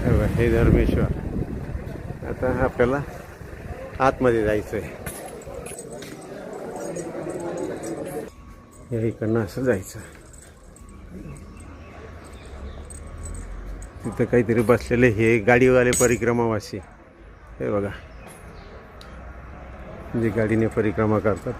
हे हे धर्मेश्वर. आता आपल्याला आतमध्ये जायचं आहे या इकडनं असं जायचं. तिथं काहीतरी बसलेले हे गाडीवाले परिक्रमावासी. हे बघा. जे गाडीने परिक्रमा करतात.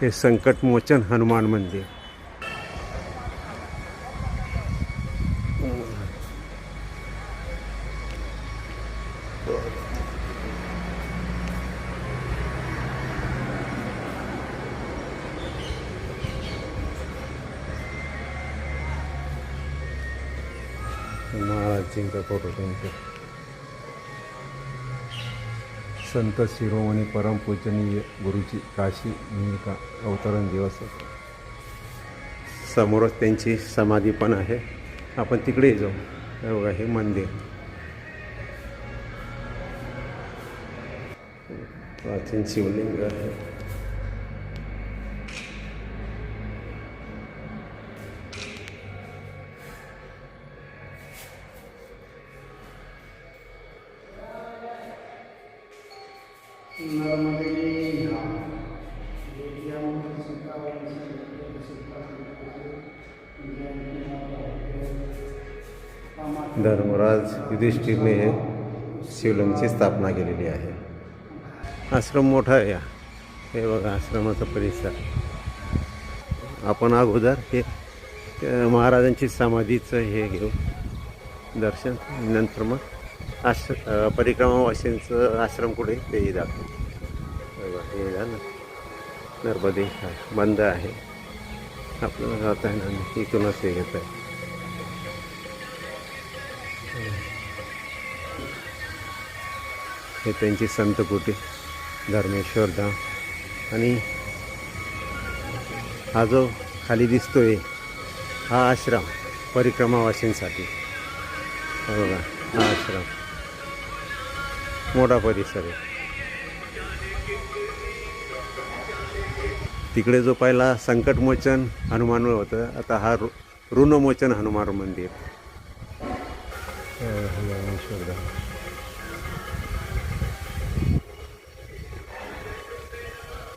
हे संकटमोचन हनुमान मंदिर. महाराजींचा फोटो तुमचा संत शिरोमणी परमपूजनीय गुरुची काशी भूमिका अवतरण दिवस समोरच त्यांची समाधी पण आहे. आपण तिकडे जाऊ. हे बघा हे मंदिर. प्राचीन शिवलिंग आहे. धर्मराज युधिष्ठिरने हे शिवलिंगची स्थापना केलेली आहे. आश्रम मोठा आहे हे. बघा आश्रमाचा परिसर. आपण अगोदर हे महाराजांची समाधीचं हे घेऊ. दर्शन नंतर मग आश्र अं, परिक्रमावासींचं आश्रम कुठे? तेही दाखवू. हे बघा, हे नर्मदे हा, बंद आहे. आपल्याला जाता येणार ना इथूनच हे घेत आहे हे त्यांची संत कुटी धर्मेश्वर धाम. आणि हा जो खाली दिसतोय हा आश्रम परिक्रमावासींसाठी. बघा. हा आश्रम. मोठा परिसर आहे. तिकडे जो पहिला संकटमोचन हनुमान होतं आता हा ऋणमोचन हनुमान मंदिर.